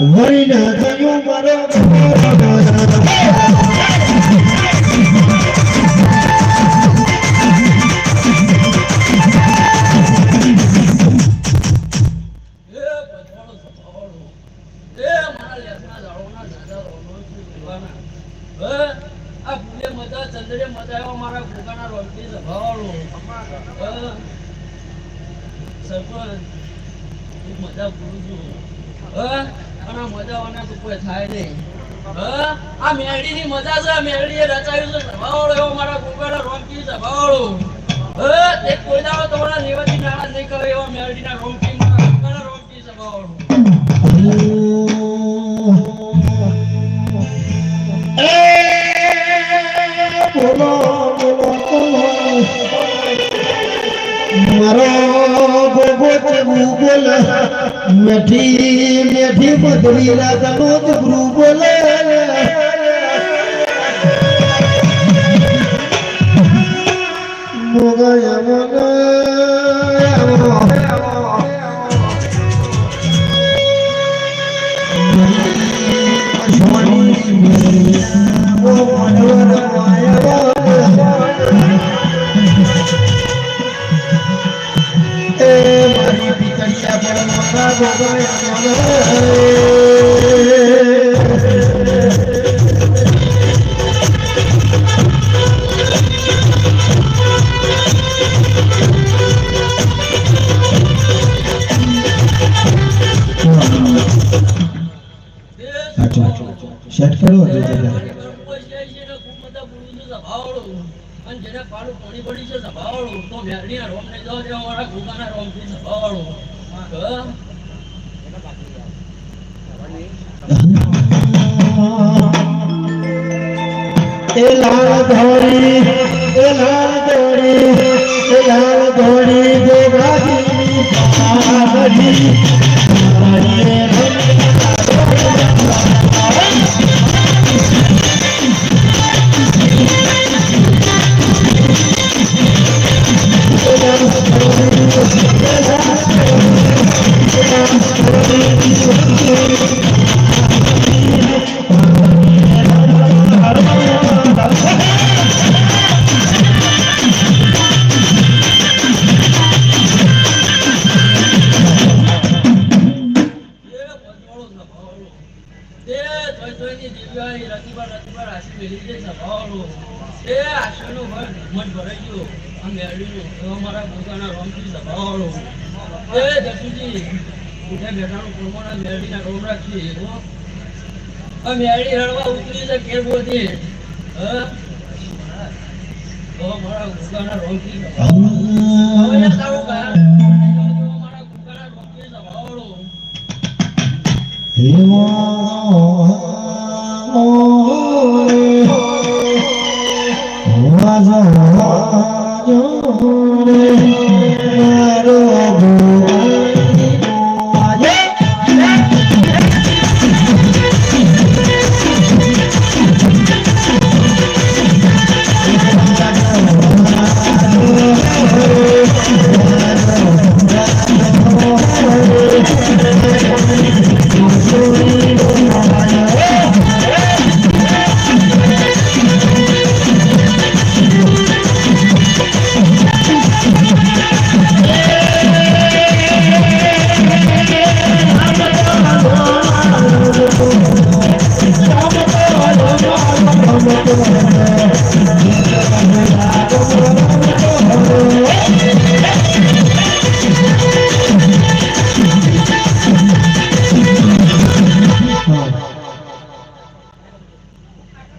વળી ના મારો? સરપંચ, મજા કરું છું. હે? અને મજાવાના તો કોઈ થાય નહીં. આ આ ની મજા છે, આ એ રચાયું છે સભાવાળો એવો મારા ઘોઘાના રોમકી સભાવાળો. તે કોઈ દાડો તમારા લેવાથી નારાજ નહીં કરે એવા મેરડીના રોનથી મારા ઘોઘાના રોનથી સભાવાળો. બોલો બોલો મારો ગોગો તેવું બોલે મેઠી મેઠી મધુરી રાજાનો જબરું બોલે મોગયા મારી પિતળિયા પર મોટા ગોગયા સાચું સેટ કરો હજુ જરા. અને જેને પાડું પાણી પડી છે, સભાવાળો, તો મેરડીના રોમ ને જો જે અમારા ગુગાના? એ લાલ ધોળી જોઈ જોઈની દિવ્યાઈ રતિભર રતિભર આશી મેલી છે સભાવાળો. એવો મારા ગુગાના રોમથી સભાવાળો. એ જસુજી, ઉઠે બેઠાનું પ્રમાણ મેરડીના રોમ રાખીએ, હો. આ મેળી રડવા ઉતરી છે કેરબોથી. હા? તો મારા ગુગાના રોમથી. હવે તારું ગુગાના રોમથી